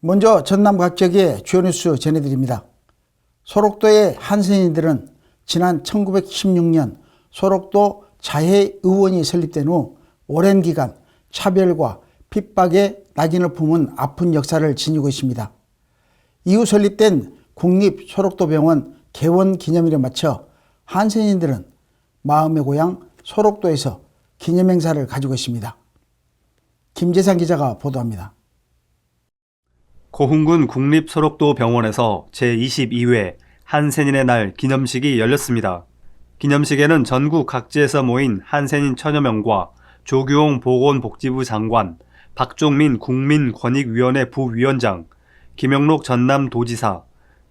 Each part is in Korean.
먼저 전남 각지의 주요 뉴스 전해드립니다. 소록도의 한센인들은 지난 1916년 소록도 자해의원이 설립된 후 오랜 기간 차별과 핍박의 낙인을 품은 아픈 역사를 지니고 있습니다. 이후 설립된 국립소록도병원 개원 기념일에 맞춰 한센인들은 마음의 고향 소록도에서 기념행사를 가지고 있습니다. 김재상 기자가 보도합니다. 고흥군 국립소록도 병원에서 제22회 한센인의 날 기념식이 열렸습니다. 기념식에는 전국 각지에서 모인 한센인 천여 명과 조규홍 보건복지부 장관, 박종민 국민권익위원회 부위원장, 김영록 전남도지사,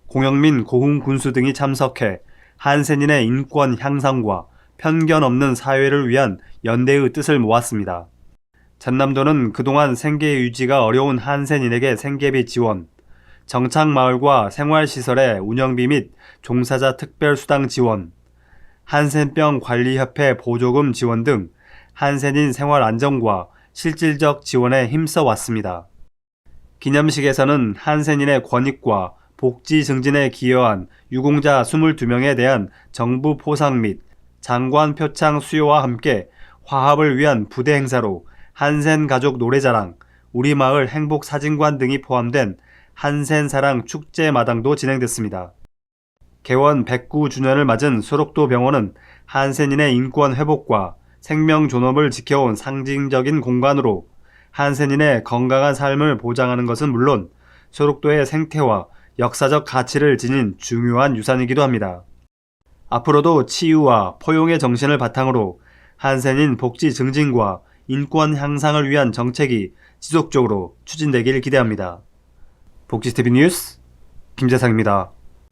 공영민 고흥 군수 등이 참석해 한센인의 인권 향상과 편견 없는 사회를 위한 연대의 뜻을 모았습니다. 전남도는 그동안 생계 유지가 어려운 한센인에게 생계비 지원, 정착마을과 생활시설의 운영비 및 종사자 특별수당 지원, 한센병 관리협회 보조금 지원 등 한센인 생활 안정과 실질적 지원에 힘써 왔습니다. 기념식에서는 한센인의 권익과 복지 증진에 기여한 유공자 22명에 대한 정부 포상 및 장관 표창 수여와 함께 화합을 위한 부대 행사로 한센 가족 노래자랑, 우리 마을 행복 사진관 등이 포함된 한센 사랑 축제 마당도 진행됐습니다. 개원 109주년을 맞은 소록도 병원은 한센인의 인권 회복과 생명 존엄을 지켜온 상징적인 공간으로 한센인의 건강한 삶을 보장하는 것은 물론 소록도의 생태와 역사적 가치를 지닌 중요한 유산이기도 합니다. 앞으로도 치유와 포용의 정신을 바탕으로 한센인 복지 증진과 인권 향상을 위한 정책이 지속적으로 추진되길 기대합니다. 복지TV 뉴스 김재상입니다.